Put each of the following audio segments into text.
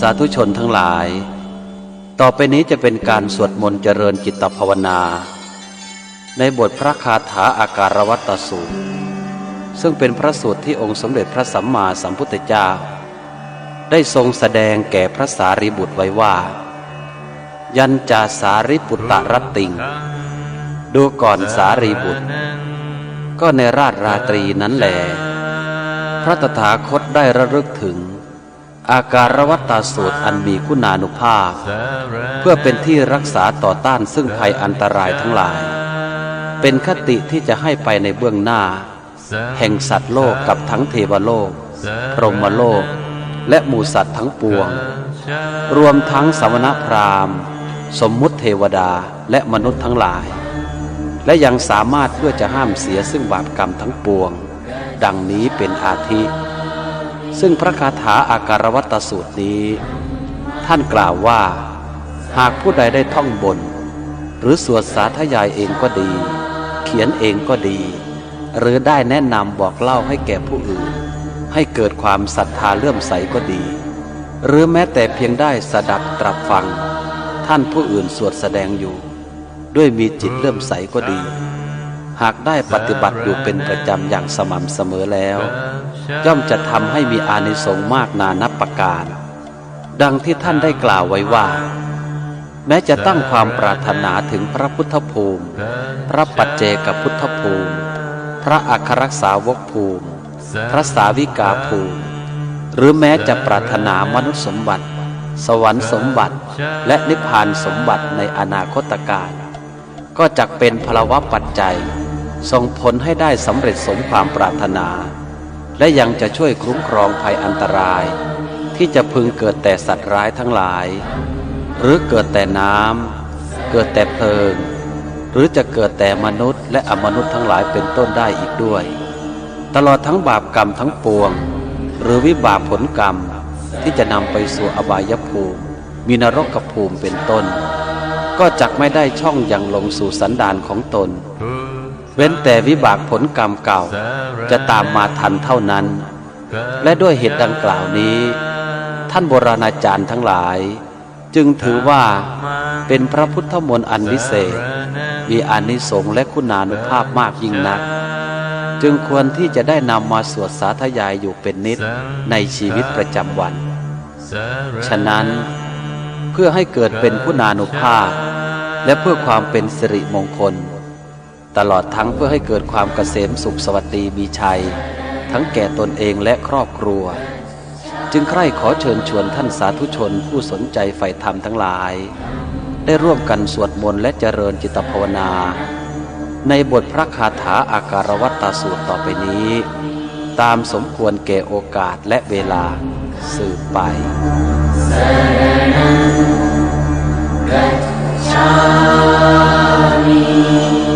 สาธุชนทั้งหลาย ต่อไปนี้จะเป็นการสวดมนต์เจริญจิตภาวนา ในบทพระคาถาอาการวัตสูตร ซึ่งเป็นพระสูตรที่องค์สมเด็จพระสัมมาสัมพุทธเจ้า ได้ทรงแสดงแก่พระสารีบุตรไว้ว่า ยันจาสาริปุตตรตติง ดูก่อนสารีบุตร ก็ในราชราตรีนั้นแหลพระตถาคตได้ระลึกถึง อาการวัตตาสูตรอันมีคุณานุภาพ เพื่อเป็นที่รักษาต่อต้านซึ่งภัยอันตรายทั้งหลาย เป็นคติที่จะให้ไปในเบื้องหน้า แห่งสัตว์โลกกับทั้งเทวโลก พรหมโลก และหมู่สัตว์ทั้งปวง รวมทั้งสมณพราหมณ์ สมมุติเทวดาและมนุษย์ทั้งหลาย และยังสามารถเพื่อจะห้ามเสียซึ่งบาปกรรมทั้งปวง ดังนี้เป็นอาทิ ซึ่งพระคาถาอาการวัตสูตรนี้ ท่านกล่าวว่า หากผู้ใดได้ท่องบน หรือสวดสาธยายเองก็ดี เขียนเองก็ดี หรือได้แนะนำบอกเล่าให้แก่ผู้อื่น ให้เกิดความศรัทธาเลื่อมใสก็ดี หรือแม้แต่เพียงได้สดับตรับฟัง ท่านผู้อื่นสวดแสดงอยู่ ด้วยมีจิตเลื่อมใสก็ดี หากได้ปฏิบัติอยู่เป็นประจำอย่างสม่ำเสมอแล้ว ย่อมจะทำให้มีอานิสงส์มากนานับประการ ดังที่ท่านได้กล่าวไว้ว่า แม้จะตั้งความปรารถนาถึงพระพุทธภูมิ พระปัจเจกพุทธภูมิ พระอัครสาวกภูมิ พระสาวิกาภูมิ หรือแม้จะปรารถนามนุษย์สมบัติ สวรรค์สมบัติและนิพพานสมบัติในอนาคตการก็จักเป็นพลวะปัจจัยส่งผลให้ได้สำเร็จสมความปรารถนา และยังจะช่วยคุ้มครองภัยอันตราย ที่จะพึงเกิดแต่สัตว์ร้ายทั้งหลาย หรือเกิดแต่น้ำเกิดแต่เพลิง หรือจะเกิดแต่มนุษย์และอมนุษย์ทั้งหลายเป็นต้นได้อีกด้วย ตลอดทั้งบาปกรรมทั้งปวง หรือวิบากผลกรรมที่จะนำไปสู่อบายภูมิ มีนรกภูมิเป็นต้น ก็จักไม่ได้ช่องอย่างลงสู่สันดานของตน เว้นแต่วิบากผลกรรมเก่า จะตามมาทันเท่านั้น และด้วยเหตุดังกล่าวนี้ ท่านโบราณอาจารย์ทั้งหลาย จึงถือว่าเป็นพระพุทธมนต์อันวิเศษ มีอานิสงส์และคุณานุภาพมากยิ่งนัก จึงควรที่จะได้นำมาสวดสาธยายอยู่เป็นนิดในชีวิตประจำวัน ฉะนั้นเพื่อให้เกิดเป็นคุณานุภาพ และเพื่อความเป็นสิริมงคล ตลอดทั้งเพื่อให้เกิดความเกษมสุขสวัสดีมีชัย ทั้งแก่ตนเองและครอบครัว จึงใคร่ขอเชิญชวนท่านสาธุชนผู้สนใจใฝ่ธรรมทั้งหลาย ได้ร่วมกันสวดมนต์และเจริญจิตภาวนา ในบทพระคาถาอาการวัตตาสูตรต่อไปนี้ ตามสมควรแก่โอกาสและเวลาสืบไปเอ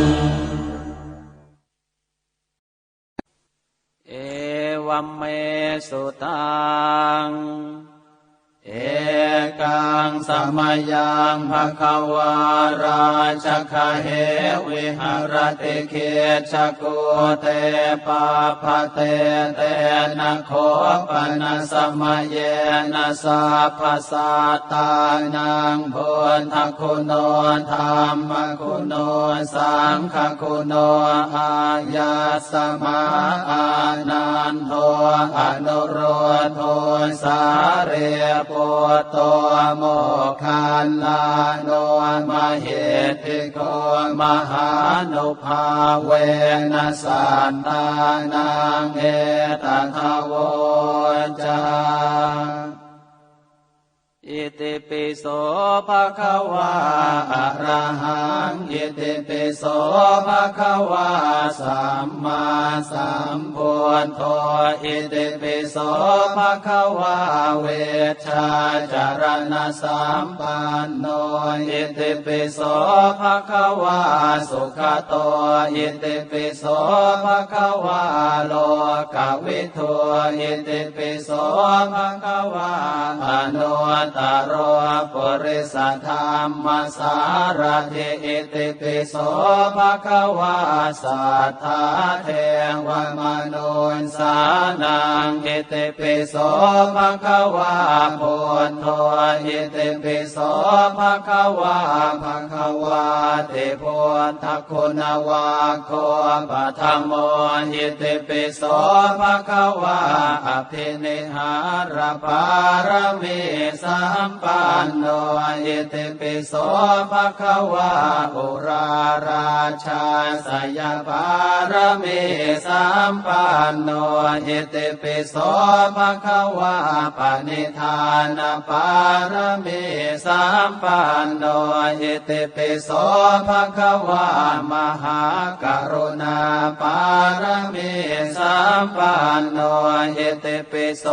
เมสุตัง เอ กังสมยังภควาราชคาเหวิหารติเขชกุเตปาภเตเตนะโคปนะสมเยนะสัพพสัตานังพุทธคุณโนธรรมคุณโนสังฆคุณโนอาญาสมาอานันโทอนุโรโทสาเรปโตโมคันลาโนมเหติโกมหานุภาเวนัสสันตานังเอตทาวจา อิติปิโสภะคะวาอะระหังอิติปิโสภะคะวาสัมมาสัมพุทโธอิติปิโสภะคะวาเวชาจารณะสัมปันโนอิติปิโสภะคะวาสุขโตอิติปิโสภะคะวาโลกวิทูอิติปิโสภะคะวาอนุตตโรปุริสธรรมสารถิอิติปิโสภะคะวาสัทธาเทวมนุนสานังอิติปิโสภะคะวาพุทโธอิติปิโสภะคะวาภะคะวาติพุทธคุณวาโคปะธรรมโมอิติปิโสภะคะวาอภินิหารปารมีสัมปันโนอิติปิโสภะคะวาอุราราชาสยปารมีสัมปันโนอิติปิโสภะคะวาปณิธานปารมีสัมปันโนอิติปิโสภะคะวามหากรุณาปารมีสัมปันโนอิติปิโส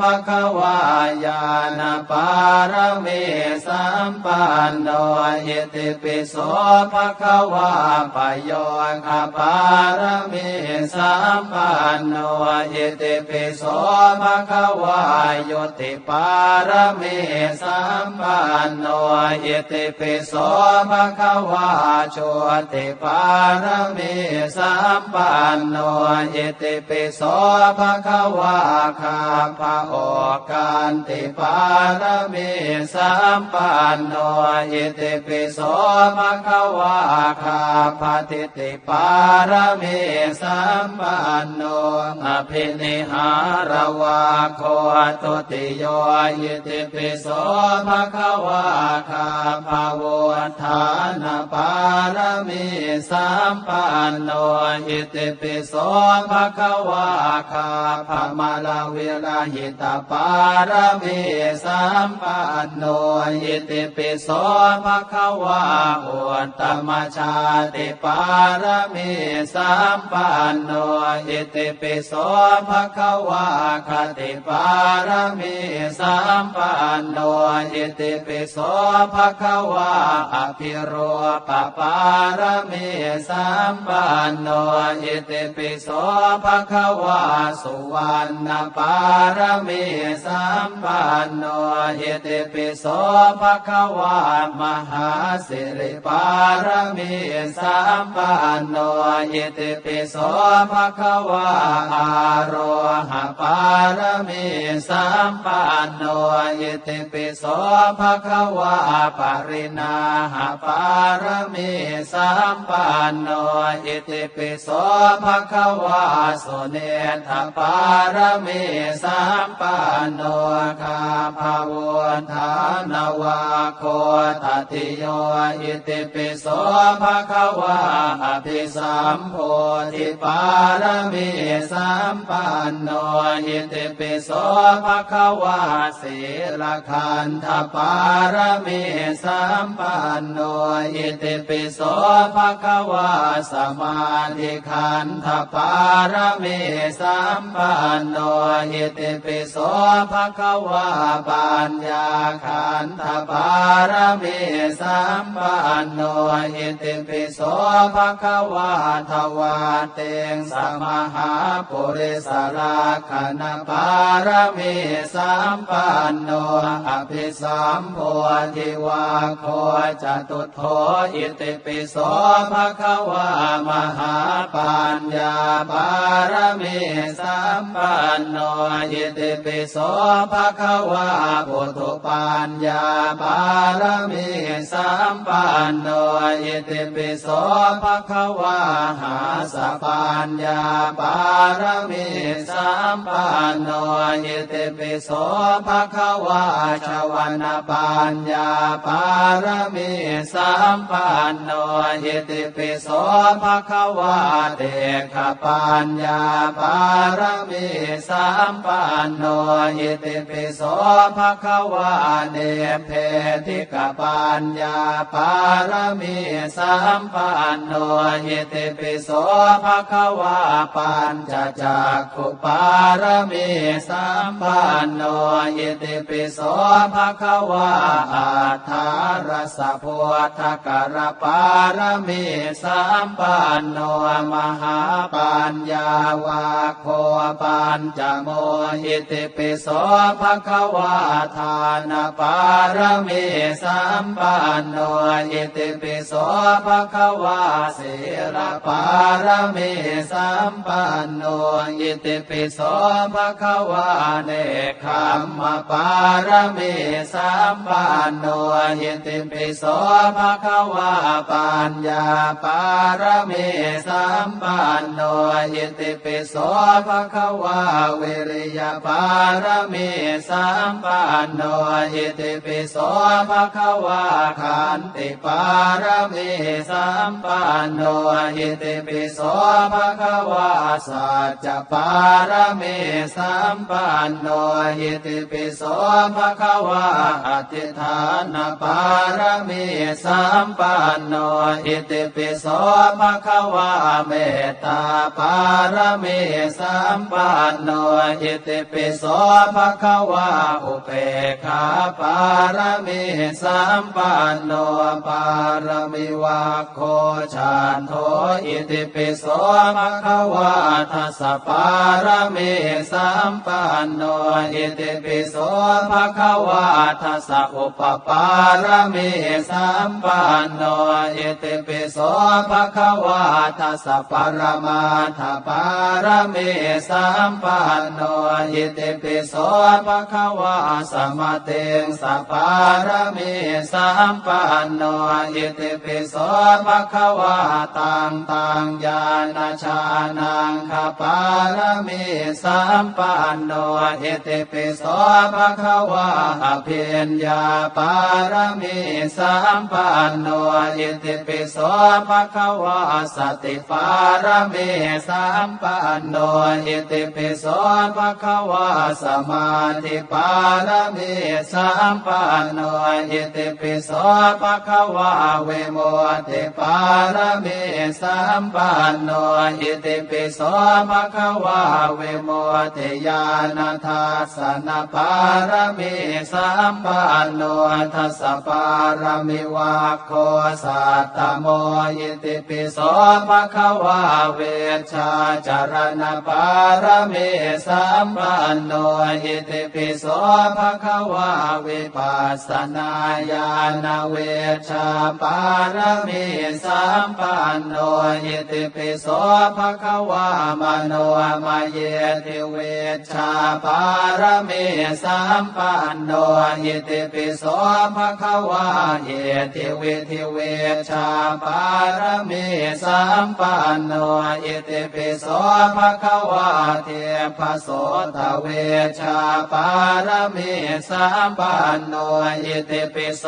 ภะคะวายาณปาารมีสัมปันโนอิติปิโสภะคะวาปโยคปารมีสัมปันโนอิติปิโสภะคะวายโยติปารมีสัมปันโนอิติปิโสภะคะวาโชติปารมีสัมปันโนอิติปิโสภะคะวาคาภะโอกันติปารมีสัมปันโนอิติปิโสภะคะวาคาภะติติปารมีสัมปันโนอภินิหารวาโคตุติโยอิติปิโสภะคะวาคาภะโวทานปารมีสัมปันโนอิติปิโสภะคะวาคาภมาลาเวลาหิตาปารมีสัมปันโนอิติปิโสภะคะวาอุตตมชาติปารมีสัมปันโนอิติปิโสภะคะวาคติปารมีสัมปันโนอิติปิโสภะคะวาอภิโรปปารมีสัมปันโนอิติปิโสภะคะวาสุวรรณปารมีสัมปันโนอิติปิโสภะคะวามหาสิริปารมีสัมปันโนอิติปิโสภะคะวาอาโรหะปารมีสัมปันโนอิติปิโสภะคะวาปรินาหะปารมีสัมปันโนอิติปิโสภะคะวาสุเนธปารมีสัมปันโนคาภาวธานวาโคตติโยอิติปิโสภะคะวาอภิสัมโพธิปารมีสัมปันโนอิติปิโสภะคะวาศีลขันธปารมีสัมปันโนอิติปิโสภะคะวาสมาธิขันธปารมีสัมปันโนอิติปิโสภะคะวาปัญญาขันธปารมีสัมปันโนอิติปิโสภะคะวาทวาเตงสมหาปุริสราคณปารมีสัมปันโนอภิสัมโพธิวาโคจตุโทอิติปิโสภะคะวามหาปัญญาปารมีสัมปันโนอิติปิโสภะคะวาปุถุปัญญาปารมีสัมปันโนอิติปิโสภะคะวาหาสปัญญาปารมีสัมปันโนอิติปิโสภะคะวาชวันปัญญาปารมีสัมปันโนอิติปิโสภะคะวาเตขปัญญาปารมีสัมปันโนอิติปิโสภะคะวาเนเพธิกปัญญาปารมีสัมปันโนอิติปิโสภะคะวาปัญจจักขุปารมีสัมปันโนอิติปิโสภะคะวาอัฏฐารสพุทธกรปารมีสัมปันโนมหาปัญญาวาโคปัญจโมหิติปิโสภะคะวาทานปารมีสัมปันโนหิติปิโสภะคะวาศีลปารมีสัมปันโนหิติปิโสภะคะวาเนคขมมปารมีสัมปันโนหิติปิโสภะคะวาปัญญาปารมีสัมปันโนหิติปิโสภะคะวาวิริยปารมีสัมปันโนหิติปิโสภะคะวาขันติปารมีสัมปันโนหิติปิโสภะคะวาสัจจปารมีสัมปันโนหิติปิโสภะคะวาอธิฐานปารมีสัมปันโนหิติปิโสภะคะวาเมตตาปารมีสัมปันโนหิติปิโสภะคะวาอุเปขาปารมีสัมปันโนปารมีวาโคชานโทอิติปิโสภะคะวาทัสสะปารมีสัมปันโนอิติปิโสภะคะวาทัสสอุปปารมีสัมปันโนอิติปิโสภะคะวาทัสสะปรมาทปารมีสัมปันโนอิติปิโสภะคะวาสมเตงสัพปารมีสัมปันโนอิติปิโสภะคะวาตังตังญาณชานังคปารมีสัมปันโนอิติปิโสภะคะวาอภิญญาปารมีสัมปันโนอิติปิโสภะคะวาสติปารมีสัมปันโนอิติปิโสภะคะวาสมาธิปารมีสัมปันโนอิติปิโสภะคะวาเวโมติปารมีสัมปันโนอิติปิโสภะคะวาเวโมติญาณทัสสนปารมีสัมปันโนทัสปารมีวาโคสัตตโมอิติปิโสภะคะวาเวชาจารณปารมีสัมปันโนอิติปิโสภะควาวิปัสสนาญาณเวชาปารมีสัมปันโนอิติปิโสภะคะวามโนมเยติเวชาปารมีสัมปันโนอิติปิโสภะคะวาเยติเวทิเวชาปารมีสัมปันโนอิติปิโสภะคะวาเทพโสทเวชชาปารมีสัมปันโนอิติปิโส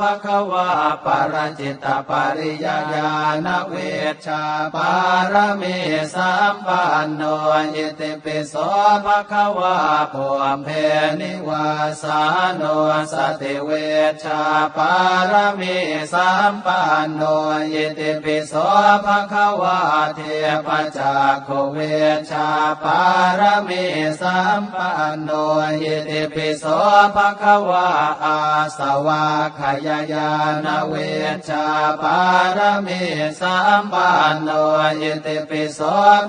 ภะคะวาปรจิตตปริยญาณเวชชาปารมีสัมปันโนอิติปิโสภะคะวาภูมิเพนิวาสาโนสติเวชชาปารมีสัมปันโนอิติปิโสภะคะวาเทพจักขเวชชาปารมีสัมปันโนอิติปิโสภะคะวาอาสวะขยายานเวชาปารมีสัมปันโนอิติปิโส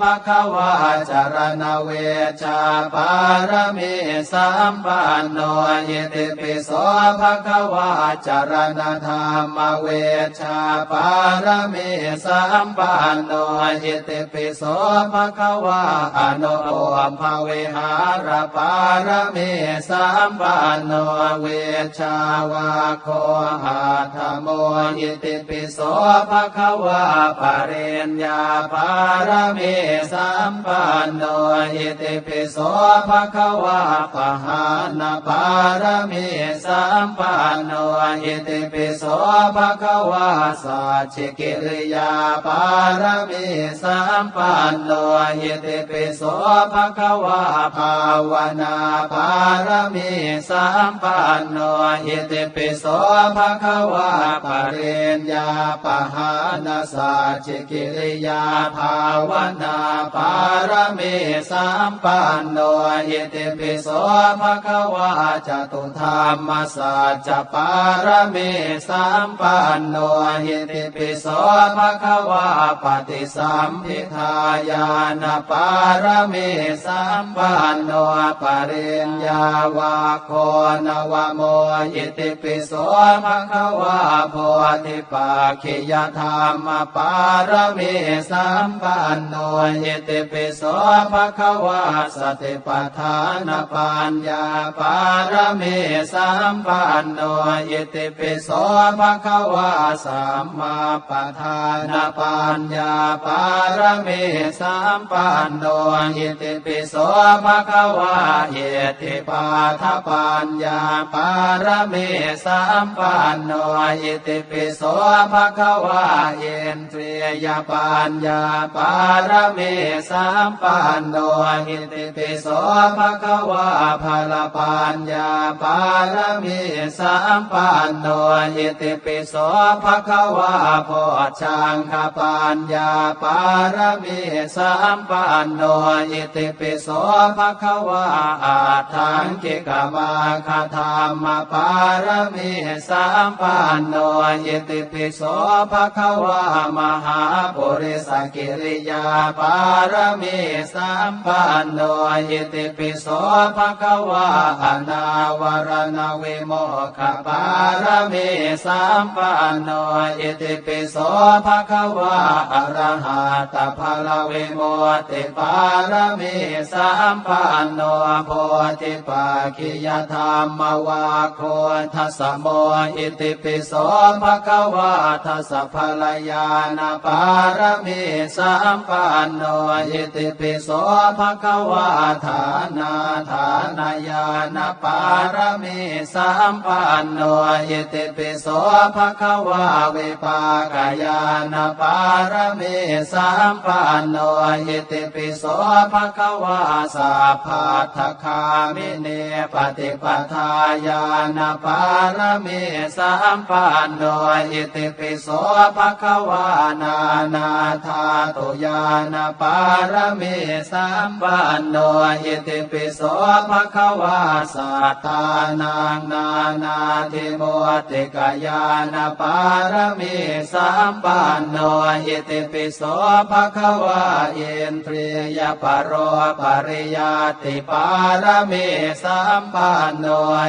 ภะคะวาจารณเวชาปารมีสัมปันโนอิติปิโสภะคะวาจารณธรรมเวชาปารมีสัมปันโนอิติปิโสภะคะวาอนุโอมภเวหารปารมีสัมปัโนเวชาวาโคหาธโมอิติปิโสภะคะวาปเรญญาปารมีสัมปันโนอิติปิโสภะคะวาปหานาปารมีสัมปันโนอิติปิโสภะคะวาสัจจิกิริยาปารมีสัมปันโนอิติปิโสภะคะวาภาวนาปารมีสัมปันโนอิติปิโสภะคะวาปเรญญาปหานาสัจจิกิริยาภาวนาปารมีสัมปันโนอิติปิโสภะคะวาจตุธรรมสัจปารมีสัมปันโนหิติปิโสภะคะวาปฏิสัมพิทายานปารมีสัมปันโนปเริญญาวาโคนวโมหิติปิโสภะคะวาโพธิปักขิยธรรมปารมีสัมปันโนหิติปิโสภะคะวาสติปัฏฐานปัญญาปารมีสัมปันโนหิติปิโสภะคะวาสัมมาปัฏฐานปัญญาปารมีสัมปันโนหิติปิโสภะคะวาเยติปาทปปัญญาปารมีสัมปันโนหิติปิโสภะคะวาเยนเตรียปัญญาปารมีสัมปันโนหิติปิโสภะคะวาภาลปัญญาปารมีสัมปันโนหิติปิโสภะคะวาโพชังคปัญญาปารมีสัมปันโนหิติปิโสภะคะวาอาทังกิกมาคาธรรมปารมีสัมปันโนหิติปิโสภะคะวามหาปุริสกิริยาปารมีสัมปันโนหิติปิโสภะคะวาอนาวรณเวโมกขปารมีสัมปันโนหิติปิโสภะคะวาอรหะตพละเวโมติปารมีสัมปันโนโพธิปักขิยธรรมวาโคทัสโมอิติปิโสภะคะวาทัสสะภลยานาปารมีสัมปันโนอิติปิโสภะคะวาฐานาฐานายานาปารมีสัมปันโนอิติปิโสภะคะวาวิปากายานาปารมีสัมปันโนอิติปิโสภะคะวาสัพพัทคามิเนปฏิปทาญาณปารมีสัมปันโนอิติปิโสภะคะวานานาธาตุญาณปารมีสัมปันโนอิติปิโสภะคะวาสัตตานังนานาทิโมติกายาณปารมีสัมปันโนอิติปิโสภะคะวาเยนทรียปโรปริยาติปารมีสัมปันโน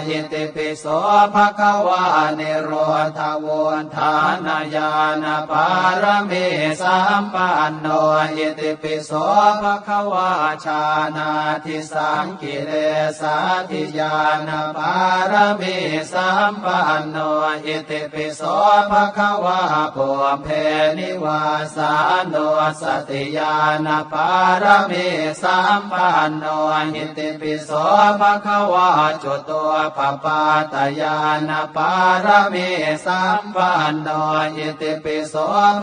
อิติปิโสภะคะวานิโรธาวนทานายานปารมีสัมปันโนอิติปิโสภะคะวาชานาทิสังกิเลสาธิยานปารมีสัมปันโนอิติปิโสภะคะวาปุเพนิวาสานโนสติยานปารมีสัมปันโนหิติปิโสภะคะวาจุตัวปปาตยานปารมีสัมปันโนหิติปิโส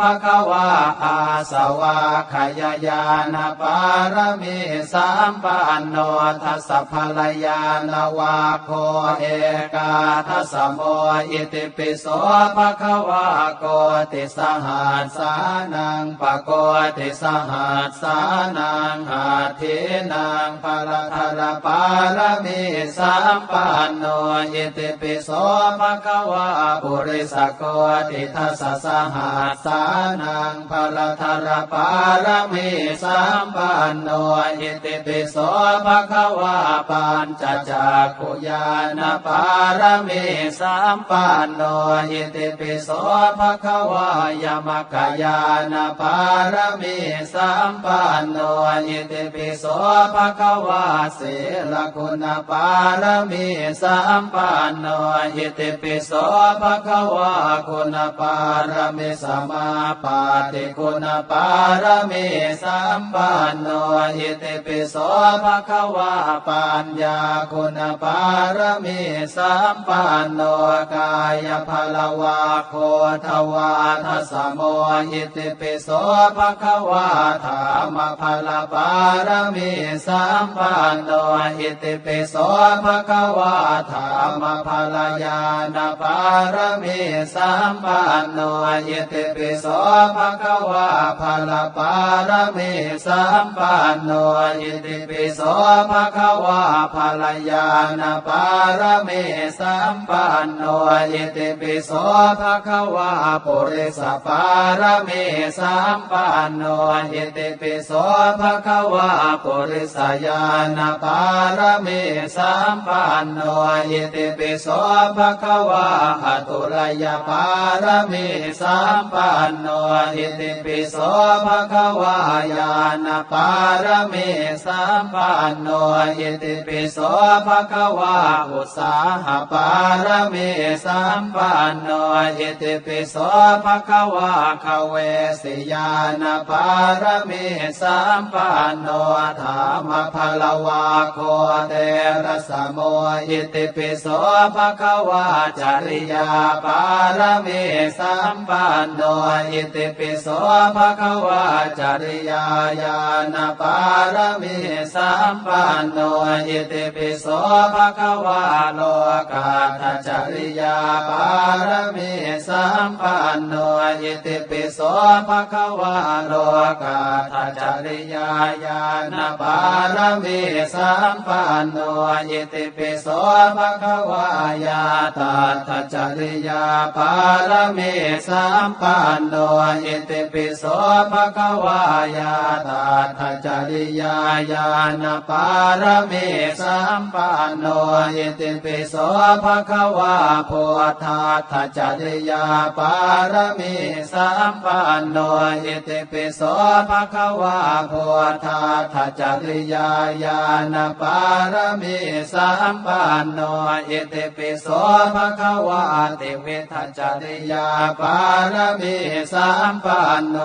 ภะคะวาอาสวะขยายานปารมีสัมปันโนทัสสะภลยานวาโคเอกาทัสสะโมอิติปิโสภะคะวาโกติสหัสสานังปะโกติสหัสสานังหาทินังภรธรปารมีสัมปันโนอิติปิโสภะคะวาปุริสโกติทัสสะหัสสานังภรธรปารมีสัมปันโนอิติปิโสภะคะวาปัญจจักขุญาณปารมีสัมปันโนอิติปิโสภะคะวายมกายานปารมีสัมปันโนอิติปิโสภะคะวาเสลคุณปารมีสัมปันโนอิติปิโสภะคะวาคุณปารมีสมาปาติคุณปารมีสัมปันโนอิติปิโสภะคะวาปัญญาคุณปารมีสัมปันโนกายพลวาโคทวาทัสสะโมอิติปิโสภะคะวาธรรมพลปารมีสัมปันโนอิติปิโสภะคะวาธรรมพลยานปารมีสัมปันโนอิติปิโสภะควาพลปารมีสัมปันโนอิติปิโสภะควาพลยานปารมีสัมปันโนอิอิติปิโสภะควะปุริสปารเมสัมปันโนอิติปิโสภะควะปุริสญาณปารเมสัมมปันโนอิติปิโสภะคะวะอตุรยปารเมสัมปันโนอิติปิโสภะคะวะญาณปารเมสัมปันโนอิติปิโสภะคะวะอุสาหปารเมสัมปันโนอิติปิโสภะคะวะขเวสิยาณปารเมสัมปันโนธรรมพลวาโคเตระสะโมอิติปิโสภะคะวะจริยาปารเมสัมปันโนอิติปิโสภะคะวะจริยาญาณปารเมสัมปันโนอิติปิโสภะคะวะโลกาทจริยาปารเมสัมปันโนอิติปิโสภะคะวะโลกาทจริยาญาณปารเมสัมปันโนอิติปิโสภะคะวะยาตาทจริยาปารเมสัมปันโนอิติปิโสภะคะวะยาตาทจริยาญาณปารเมสัมปันโนอิติปิโสภะคะวะโพธาทจริยาปารเมสัมปันโนอิติปิโสภะคะวะโพธาทจริยาญาณปารเมสัมปันโนอิติปิโสภะคะวะติเวทจริยาปารเมสัมปันโน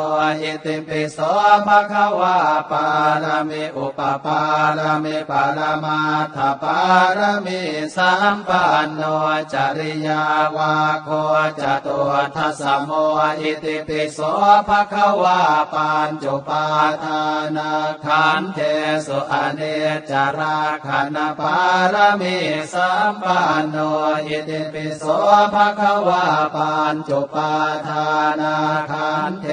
อิติปิโสภะคะวะปารเมอุปปารเมปารมาทปารเมสัมปันโนจริยาวาโคจตุทัสโมอิติปิโสภะคะวะปัญจุปาทานาขันเทสุอเนจาราขันปารเมสัมปันโนอิติปิโสภะคะวะปัญจุปาทานาขันเท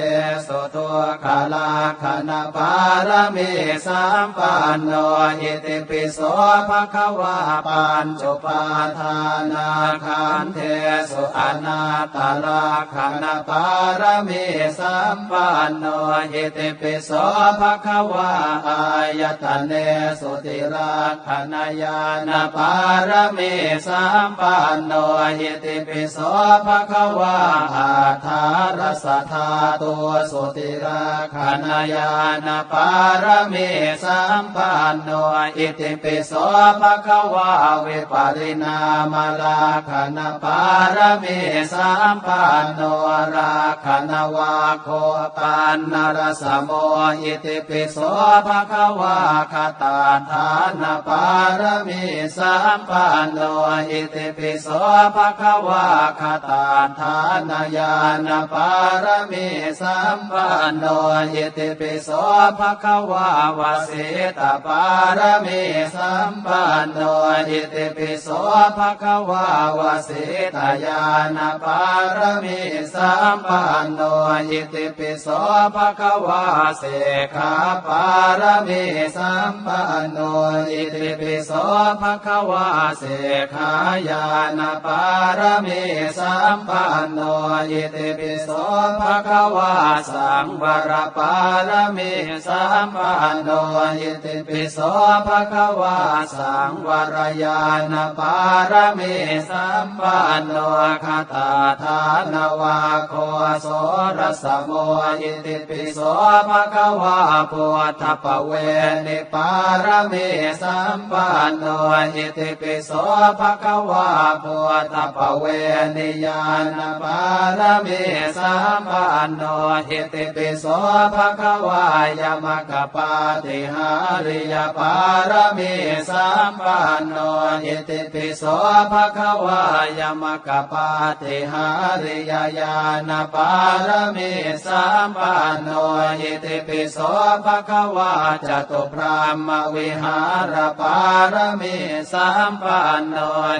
สุตัวคาลาขันปารเมสัมปันโนอิติปิโสภะคะวะปัญจุปาทานาขันเทสุอนาตาราขันปารเมสัมปันโนอิติปิโสภะคะวะอายตเนสุติราขันยานปารเมสัมปันโนอิติปิโสภะคะวะอาทารสธาตัวสุติราขันยานปารเมสัมปันโนอิติปิโสภะคะวะวิปริณามลาขันปารเมสัมปันโนราขันวาโคปันนรสโมอิติปิโสภะคะวะคตาทานปารเมสัมปันโนอิติปิโสภะคะวะคตาทานญาณปารเมสัมปันโนอิติปิโสภะคะวะวสิตาปารเมสัมปันโนอิติปิโสภะคะวะวสิตายาณปารเมสัมปันโนอิติปิโสภะคะวะเสขาปารเมสัมปันโนอิติปิโสภะควะเสขายานปารเมสัมปันโนอิติปิโสภะคะวะสังวรปารเมสัมปันโนอิติปิโสภะคะวะสังวรญาณปารเมสัมปันโนคาตาทานวาโคโสรสโมอิติปิโสภะคะวะพุทธปเวนิปารเมสัมปันโนอิติปิโสภะคะวะพุทธปเวนิยานปารเมสัมปันโนอิติปิโสภะคะวะยมกปาติหาริยปารเมสัมปันโนอิติปิโสภะคะวะยมกปาติหาริยญาณปารเมสัมปันโนอิติปิโสภะคะวะจตุพรามวิหารปารเมสัมปันโน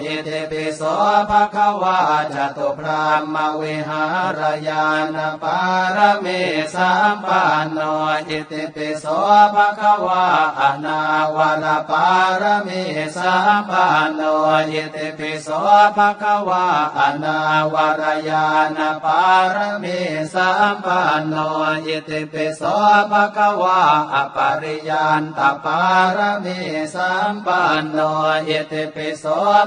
อิติปิโสภะคะวะจตุพรามวิหารญาณปารเมสัมปันโนอิติปิโสภะคะวะอนาวรปารเมสัมปันโนอิติปิโสภะคะววะอนาวรยานปารมีสัมปันโนอิติปิโสภะคะวะอปริยันตปารมีสัมปันโนอิติปิโส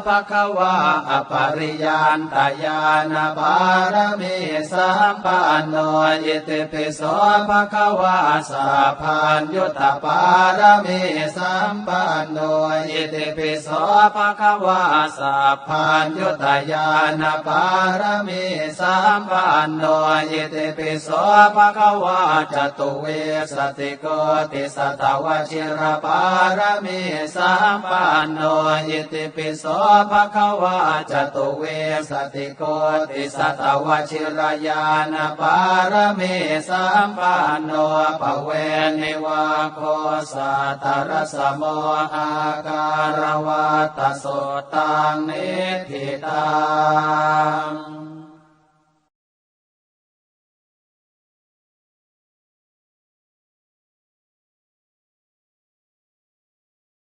ภะคะวะอปริยันตญาณปารมีสัมปันโนอิติปิโสภะคะวะสัพพัญญุตปารมีสัมปันโนอิติปิโสภะคะวะสัพพัญญุตญาณปารมีสัมปันโนอิติปิโสภะคะวะจตุเวสติโกติสตวชิรปารมีสัมปันโนอิติปิโสภะคะวะจตุเวสติโกติสัตวชิรยานปารมีสัมปันโนปเวนิวาโคสัตรสโมอาการวัตโสตังนิธิตัง